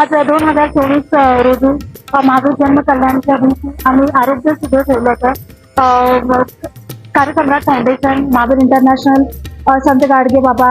आज दोन हजार चोवीस रोजी अ, महावीर जन्म कल्याणच्या दिवशी आम्ही आरोग्य सुद्धा ठेवलं होतं. अ, फाउंडेशन महावीर इंटरनॅशनल संत गाडगे बाबा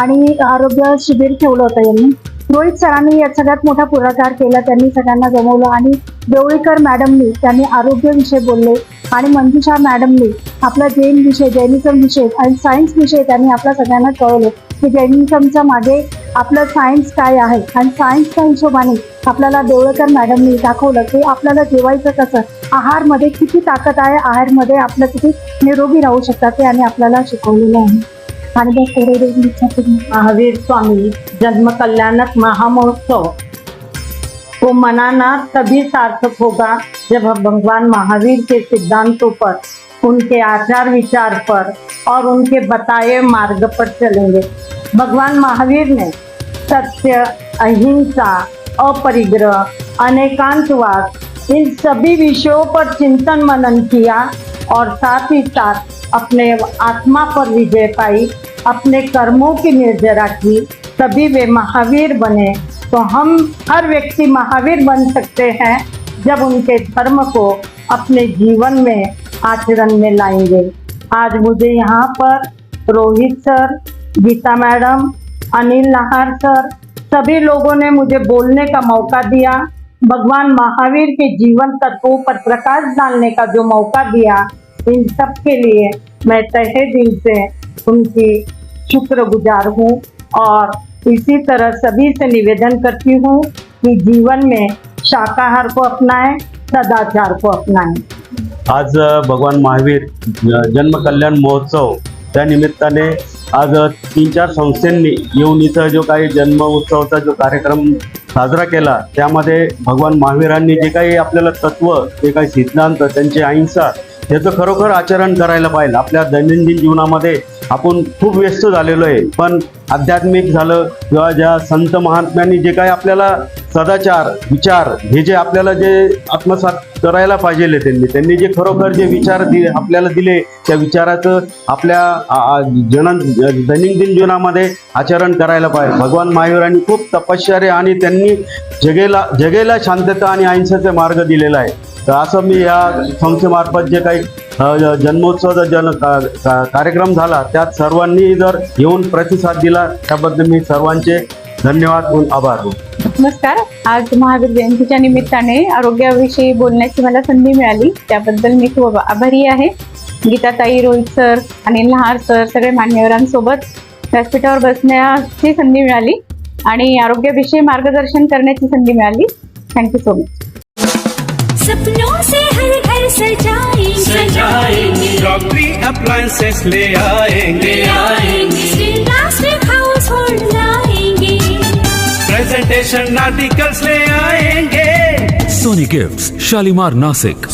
आणि आरोग्य शिबिर ठेवलं होतं यांनी. रोहित सरांनी यात सगळ्यात मोठा पुढाकार केला त्यांनी सगळ्यांना जमवलं आणि देवळीकर मॅडमनी त्यांनी आरोग्य विषय बोलले आणि मंजुषा मॅडमनी आपला जैन विषय जैनिझम विषय आणि सायन्स विषय त्यांनी आपल्या सगळ्यांना कळवले. की जर्नलिझमच्या मागे आपलं सायन्स काय आहे? आणि सायन्सच्या हिशोबाने आपल्याला देवळकर मॅडमनी दाखवलं की आपल्याला जेवायचं कसं? आहारमध्ये किती ताकद आहे? आहारमध्ये आपलं किती निरोगी राहू शकतात ते आणि आपल्याला शिकवलेलं आहे. आणि महावीर स्वामी जन्म कल्याणक महामहोत्सव. को मनाना तभी सार्थक होगा जब भगवान महावीर के सिद्धांतों पर उनके आचार विचार पर और उनके बताए मार्ग पर चलेंगे। भगवान महावीर ने सत्य, अहिंसा, अपरिग्रह, अनेकांतवाद, इन सभी विषयों पर चिंतन मनन किया और साथ ही साथ अपने आत्मा पर विजय पाई, अपने कर्मों की निर्जरा की। तभी वे महावीर बने। तो हम हर व्यक्ति महावीर बन सकते हैं जब उनके धर्म को अपने जीवन में आचरण में लाएँगे। आज मुझे यहाँ पर Rohit sir, Geeta madam, Anil Nahar sir, सभी लोगों ने मुझे बोलने का मौका दिया, भगवान महावीर के जीवन तत्वों पर प्रकाश डालने का जो मौका दिया, इन सब के लिए मैं तहे दिल से उनकी शुक्रगुजार हूँ और इसी तरह सभी से निवेदन करती हूँ कि जीवन में शाकाहार को अपनाएँ, सदाचार को अपनाएँ। आज भगवान महावीर जन्मकल्याण महोत्सव त्या निमित्ताने आज तीन चार संस्थांनी येऊन इथं जो काही जन्म उत्सवाचा जो कार्यक्रम साजरा केला त्यामध्ये भगवान महावीरांनी जे काही आपल्याला तत्व जे काही सिद्धांत त्यांची अहिंसा याचं खरोखर आचरण करायला पाहिजे आपल्या दैनंदिन जीवनामध्ये आपण खूप व्यस्त झालेलो आहे. पण आध्यात्मिक झालं किंवा ज्या संत महात्म्यांनी जे काही आपल्याला सदाचार विचार हे जे आपल्याला जे आत्मसात करायला पाहिजे त्यांनी त्यांनी जे खरोखर जे विचार दि आपल्याला दिले त्या विचाराचं आपल्या जन दैनंदिन जीवनामध्ये आचरण करायला पाहिजे. भगवान महावीरांनी खूप तपश्चर्या आणि त्यांनी जगेला जगेला शांतता आणि अहिंसेचा मार्ग दिलेला आहे. तर असं मी या संस्थेमार्फत जे काही जन्मोत्सवाचा जन का- का- कार्यक्रम झाला त्यात सर्वांनी जर येऊन प्रतिसाद दिला त्याबद्दल मी सर्वांचे धन्यवाद व आभार. नमस्कार आज महावीर जयंतीच्या निमित्ताने आरोग्याविषयी बोलण्याची मला संधी मिळाली. त्याबद्दल मी खूप आभारी आहे. गीताताई रोहित सर अनिल नहार सर सगळे मान्यवरांसोबत व्यासपीठावर बसण्याची संधी मिळाली आणि आरोग्याविषयी मार्गदर्शन करण्याची संधी मिळाली. थँक्यू सो मच सपनों से हर घर सजाएंगे. सजाएंगे. डॉक्टरी अप्लायंसेस ले आएंगे. आएंगे. प्रेजेंटेशन आर्टिकल्स ले आएंगे Sony Gifts, Shalimar Nasik.